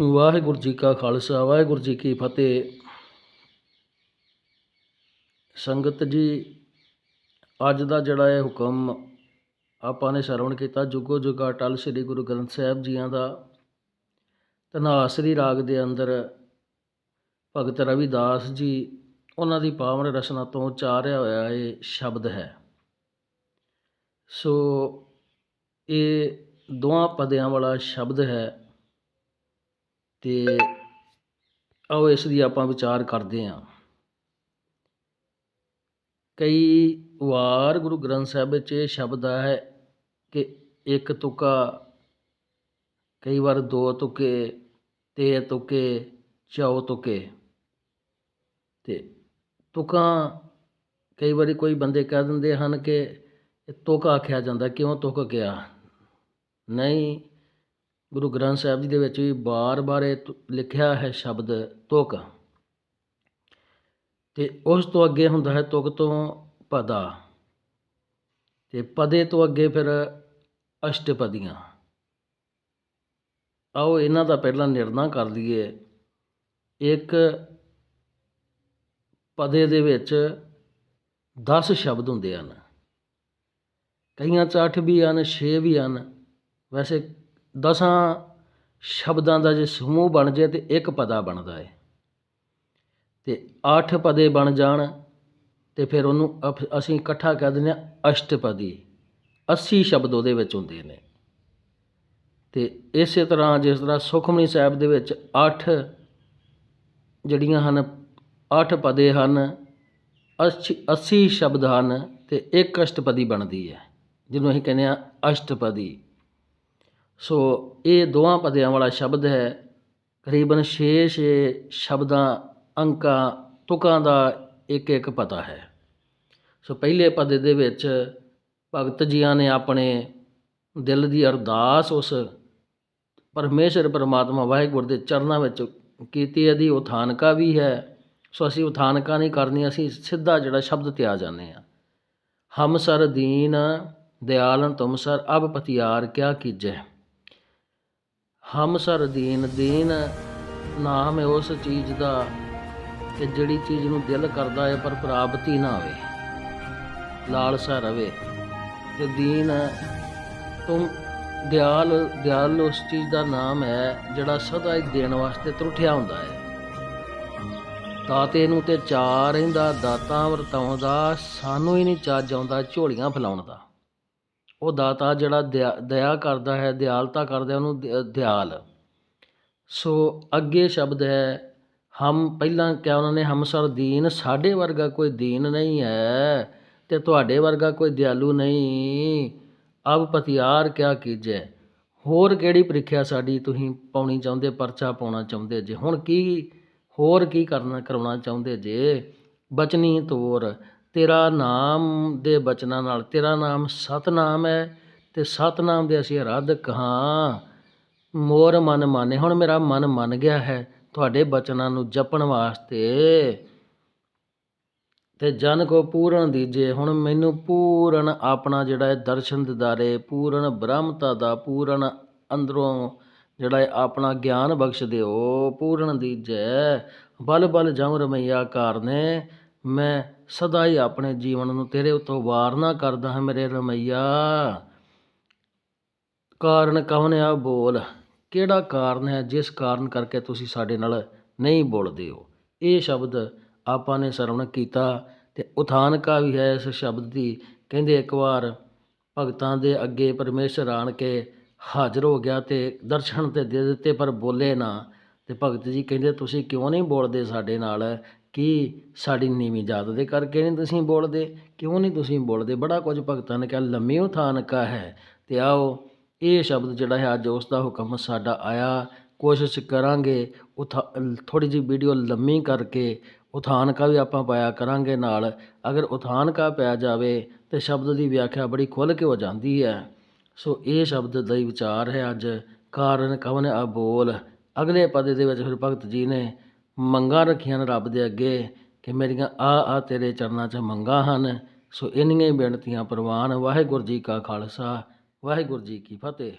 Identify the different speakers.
Speaker 1: ਵਾਹਿਗੁਰੂ ਜੀ ਕਾ ਖਾਲਸਾ, ਵਾਹਿਗੁਰੂ ਜੀ ਕੀ ਫਤਿਹ। ਸੰਗਤ ਜੀ, ਅੱਜ ਦਾ ਜਿਹੜਾ ਇਹ ਹੁਕਮ ਆਪਾਂ ਨੇ ਸਰਵਣ ਕੀਤਾ, ਜੁਗੋ ਜੁਗਾ ਟਲ ਸ੍ਰੀ ਗੁਰੂ ਗ੍ਰੰਥ ਸਾਹਿਬ ਜੀਆਂ ਦਾ ਧਨਾਸਰੀ ਰਾਗ ਦੇ ਅੰਦਰ ਭਗਤ ਰਵਿਦਾਸ ਜੀ, ਉਹਨਾਂ ਦੀ ਪਾਵਨ ਰਚਨਾ ਤੋਂ ਉਚਾਰਿਆ ਹੋਇਆ ਇਹ ਸ਼ਬਦ ਹੈ। ਸੋ ਇਹ ਦੋਹਾਂ ਪਦਿਆਂ ਵਾਲਾ ਸ਼ਬਦ ਹੈ। ਤੇ ਆਓ ਇਸ ਦੀ ਆਪਾਂ ਵਿਚਾਰ ਕਰਦੇ ਹਾਂ। ਕਈ ਵਾਰ ਗੁਰੂ ਗ੍ਰੰਥ ਸਾਹਿਬ ਵਿੱਚ ਇਹ ਸ਼ਬਦ ਹੈ ਕਿ ਇੱਕ ਤੁਕਾ, ਕਈ ਵਾਰ ਦੋ ਤੁਕੇ, ਤੇ ਤੁਕੇ ਚੌ ਤੁਕੇ। ਤੇ ਤੁਕਾਂ ਕਈ ਵਾਰੀ ਕੋਈ ਬੰਦੇ ਕਹਿ ਦਿੰਦੇ ਹਨ ਕਿ ਇਹ ਤੁਕ ਆਖਿਆ ਜਾਂਦਾ, ਕਿਉਂ ਤੁਕ ਗਿਆ ਨਹੀਂ ਗੁਰੂ ਗ੍ਰੰਥ ਸਾਹਿਬ ਜੀ ਦੇ ਵਿੱਚ ਵੀ ਬਾਰ-ਬਾਰ ਇਹ ਤੁ- ਲਿਖਿਆ ਹੈ ਸ਼ਬਦ ਤੁਕ। ਤੇ ਉਸ ਤੋਂ ਅੱਗੇ ਹੁੰਦਾ ਹੈ ਤੁਕ ਤੋਂ ਪਦਾ। ਤੇ ਪਦੇ ਤੋਂ ਅੱਗੇ ਫਿਰ ਅਸ਼ਟਪਦੀਆਂ। ਆਓ ਇਹਨਾਂ ਦਾ ਪਹਿਲਾਂ ਨਿਰਣਾ ਕਰ ਲਈਏ। ਇੱਕ ਪਦੇ ਦੇ ਵਿੱਚ 10 ਸ਼ਬਦ ਹੁੰਦੇ ਹਨ। ਕਈਆਂ 'ਚ 8 ਵੀ ਹਨ 6 ਵੀ ਹਨ। ਵੈਸੇ ਦਸਾਂ ਸ਼ਬਦਾਂ ਦਾ ਜੇ ਸਮੂਹ ਬਣ ਜੇ ਤੇ ਇੱਕ ਪਦਾ ਬਣਦਾ ਹੈ ਤੇ ਅੱਠ ਪਦੇ ਬਣ ਜਾਣ ਤੇ ਫਿਰ ਉਹਨੂੰ ਅਪ- ਅਸੀਂ ਇਕੱਠਾ ਕਹਿ ਦਿੰਦੇ ਹਾਂ ਅਸ਼ਟਪਦੀ। 80 ਸ਼ਬਦ ਉਹਦੇ ਵਿੱਚ ਹੁੰਦੇ ਨੇ। ਤੇ ਇਸੇ ਤਰ੍ਹਾਂ ਜਿਸ ਤਰ੍ਹਾਂ ਸੁਖਮਨੀ ਸਾਹਿਬ ਦੇ ਵਿੱਚ ਅੱਠ ਜਿਹੜੀਆਂ ਹਨ, ਅੱਠ ਪਦੇ ਹਨ 80 80 ਸ਼ਬਦ ਹਨ ਤੇ ਇੱਕ ਅਸ਼ਟਪਦੀ ਬਣਦੀ ਹੈ, ਜਿਹਨੂੰ ਅਸੀਂ ਕਹਿੰਦੇ ਹਾਂ ਅਸ਼ਟਪਦੀ। ਸੋ ਇਹ ਦੋਹਾਂ ਪਦਿਆਂ ਵਾਲਾ ਸ਼ਬਦ ਹੈ। ਕਰੀਬਨ 6-6 ਸ਼ਬਦਾਂ, ਅੰਕਾਂ, ਤੁਕਾਂ ਦਾ ਇੱਕ ਇੱਕ ਪਤਾ ਹੈ। ਸੋ ਪਹਿਲੇ ਪਦੇ ਦੇ ਵਿੱਚ ਭਗਤ ਜੀਆਂ ਨੇ ਆਪਣੇ ਦਿਲ ਦੀ ਅਰਦਾਸ ਉਸ ਪਰਮੇਸ਼ਰ ਪਰਮਾਤਮਾ ਵਾਹਿਗੁਰੂ ਦੇ ਚਰਨਾਂ ਵਿੱਚ ਕੀਤੀ, ਇਹਦੀ ਉਥਾਨਕਾ ਵੀ ਹੈ। ਸੋ ਅਸੀਂ ਉਥਾਨਕਾ ਨਹੀਂ ਕਰਨੀ, ਅਸੀਂ ਸਿੱਧਾ ਜਿਹੜਾ ਸ਼ਬਦ ਤੇ ਆ ਜਾਂਦੇ ਆ ਹਮ ਸਰ ਦੀਨ, ਦਿਆਲਨ ਤੁਮ ਸਰ, ਅਬ ਪਤਿਆਰ ਕਿਆ ਕੀਜੈ। ਹਮ ਸਰ ਦੀਨ ਦੀਨ ਨਾਮ ਹੈ ਉਸ ਚੀਜ਼ ਦਾ ਕਿ ਜਿਹੜੀ ਚੀਜ਼ ਨੂੰ ਦਿਲ ਕਰਦਾ ਹੈ ਪਰ ਪ੍ਰਾਪਤੀ ਨਾ ਹੋਵੇ ਲਾਲਸਾ ਰਵੇ ਤੇ ਦੀਨ ਤੁਮ ਦਿਆਲ ਦਿਆਲ ਉਸ ਚੀਜ਼ ਦਾ ਨਾਮ ਹੈ ਜਿਹੜਾ ਸਦਾ ਹੀ ਦੇਣ ਵਾਸਤੇ ਤਰੁੱਠਿਆ ਹੁੰਦਾ ਹੈ। ਦਾਤੇ ਨੂੰ ਤੇ ਚਾਰ ਰਹਿੰਦਾ, ਦਾਤਾ ਵਰਤਾਉਂਦਾ, ਸਾਨੂੰ ਹੀ ਨਹੀਂ ਚੱਜ ਆਉਂਦਾ ਝੋਲੀਆਂ ਫਲਾਉਣ ਦਾ। ਉਹ ਦਾਤਾ ਜਿਹੜਾ ਦਿਆ, ਦਇਆ ਕਰਦਾ ਹੈ, ਦਿਆਲਤਾ ਕਰਦਾ ਉਹਨੂੰ ਦ- ਦਿਆਲ। ਸੋ ਅੱਗੇ ਸ਼ਬਦ ਹੈ, ਹਮ ਪਹਿਲਾਂ ਕਿਹਾ ਉਹਨਾਂ ਨੇ, ਹਮਸਰ ਦੀਨ, ਸਾਡੇ ਵਰਗਾ ਕੋਈ ਦੀਨ ਨਹੀਂ ਹੈ ਤੇ ਤੁਹਾਡੇ ਵਰਗਾ ਕੋਈ ਦਿਆਲੂ ਨਹੀਂ। ਅਬ ਪਤਿਆਰ ਕਿਆ ਕੀਜੈ? ਹੋਰ ਕਿਹੜੀ ਪ੍ਰੀਖਿਆ ਸਾਡੀ ਤੁਸੀਂ ਪਾਉਣੀ ਚਾਹੁੰਦੇ, ਪਰਚਾ ਪਾਉਣਾ ਚਾਹੁੰਦੇ ਜੇ? ਹੁਣ ਕੀ, ਹੋਰ ਕੀ ਕਰਨਾ, ਕਰਾਉਣਾ ਚਾਹੁੰਦੇ ਜੇ? ਬਚਨੀ ਤੋਰ। ਤੇਰਾ ਨਾਮ ਦੇ ਬਚਨਾਂ ਨਾਲ, ਤੇਰਾ ਨਾਮ ਸਤਨਾਮ ਹੈ ਤੇ ਸਤਨਾਮ ਦੇ ਅਸੀਂ ਰੱਦ ਕਹਾਂ। ਮੋਰ ਮਨ ਮਾਨੇ, ਹੁਣ ਮੇਰਾ ਮਨ ਮੰਨ ਗਿਆ ਹੈ ਤੁਹਾਡੇ ਬਚਨਾਂ ਨੂੰ ਜਪਣ ਵਾਸਤੇ। ਤੇ ਜਨ ਕੋ ਪੂਰਨ ਦੀਜੇ, ਹੁਣ ਮੈਨੂੰ ਪੂਰਨ ਆਪਣਾ ਜਿਹੜਾ ਹੈ ਦਰਸ਼ਨ ਦਿਦਾਰੇ, ਪੂਰਨ ਬ੍ਰਹਮਤਾ ਦਾ ਪੂਰਨ ਅੰਦਰੋਂ ਜਿਹੜਾ ਹੈ ਆਪਣਾ ਗਿਆਨ ਬਖਸ਼ ਦਿਓ। ਪੂਰਨ ਦੀਜੈ, ਬਲ ਬਲ ਜਮ ਰਮਈਆ ਕਾਰਨੇ ਮੈਂ ਸਦਾ ਹੀ ਆਪਣੇ ਜੀਵਨ ਨੂੰ ਤੇਰੇ ਉਤੋਂ ਵਾਰਨਾ ਕਰਦਾ ਹਾਂ ਮੇਰੇ ਰਮਈਆ। ਕਾਰਨ ਕਵਨ ਆ ਬੋਲ? ਕਿਹੜਾ ਕਾਰਨ ਹੈ ਜਿਸ ਕਾਰਨ ਕਰਕੇ ਤੁਸੀਂ ਸਾਡੇ ਨਾਲ ਨਹੀਂ ਬੋਲਦੇ ਹੋ? ਇਹ ਸ਼ਬਦ ਆਪਾਂ ਨੇ ਸਰਵਣ ਕੀਤਾ ਤੇ ਉਥਾਨਕਾ ਵੀ ਹੈ ਇਸ ਸ਼ਬਦ ਦੀ। ਕਹਿੰਦੇ ਇੱਕ ਵਾਰ ਭਗਤਾਂ ਦੇ ਅੱਗੇ ਪਰਮੇਸ਼ਰ ਆਣ ਕੇ ਹਾਜ਼ਰ ਹੋ ਗਿਆ ਤੇ ਦਰਸ਼ਨ ਤੇ ਦੇ ਦਿੱਤੇ ਪਰ ਬੋਲੇ ਨਾ। ਤੇ ਭਗਤ ਜੀ ਕਹਿੰਦੇ, ਤੁਸੀਂ ਕਿਉਂ ਨਹੀਂ ਬੋਲਦੇ ਸਾਡੇ ਨਾਲ? ਕੀ ਸਾਡੀ ਨੀਵੀਂ ਜਾਤ ਦੇ ਕਰਕੇ ਨਹੀਂ ਤੁਸੀਂ ਬੋਲਦੇ? ਕਿਉਂ ਨਹੀਂ ਤੁਸੀਂ ਬੋਲਦੇ? ਬੜਾ ਕੁਝ ਭਗਤਾਂ ਨੇ ਕਿਹਾ, ਲੰਮੀ ਉਥਾਨਕਾ ਹੈ। ਅਤੇ ਆਓ, ਇਹ ਸ਼ਬਦ ਜਿਹੜਾ ਹੈ, ਅੱਜ ਉਸ ਦਾ ਹੁਕਮ ਸਾਡਾ ਆਇਆ। ਕੋਸ਼ਿਸ਼ ਕਰਾਂਗੇ, ਉਥਾ, ਥੋੜ੍ਹੀ ਜਿਹੀ ਵੀਡੀਓ ਲੰਮੀ ਕਰਕੇ ਉਥਾਨਕਾ ਵੀ ਆਪਾਂ ਪਾਇਆ ਕਰਾਂਗੇ ਨਾਲ। ਅਗਰ ਉਥਾਨਕਾ ਪਿਆ ਜਾਵੇ, ਤਾਂ ਸ਼ਬਦ ਦੀ ਵਿਆਖਿਆ ਬੜੀ ਖੁੱਲ੍ਹ ਕੇ ਹੋ ਜਾਂਦੀ ਹੈ। ਸੋ ਇਹ ਸ਼ਬਦ ਦਾ ਹੀ ਵਿਚਾਰ ਹੈ ਅੱਜ। ਕਾਰਨ ਕਵਨ ਅਬੋਲ ਅਗਲੇ ਪਦੇ ਦੇ ਵਿੱਚ ਫਿਰ ਭਗਤ ਜੀ ਨੇ ਮੰਗਾਂ ਰੱਖੀਆਂ ਨੇ ਰੱਬ ਦੇ ਅੱਗੇ ਕਿ ਮੇਰੀਆਂ ਆ ਆ ਤੇਰੇ ਚਰਨਾਂ 'ਚ ਮੰਗਾਂ ਹਨ। ਸੋ ਇੰਨੀਆਂ ਹੀ ਬੇਨਤੀਆਂ ਪ੍ਰਵਾਨ। ਵਾਹਿਗੁਰੂ ਜੀ ਕਾ ਖਾਲਸਾ, ਵਾਹਿਗੁਰੂ ਜੀ ਕੀ ਫਤਿਹ।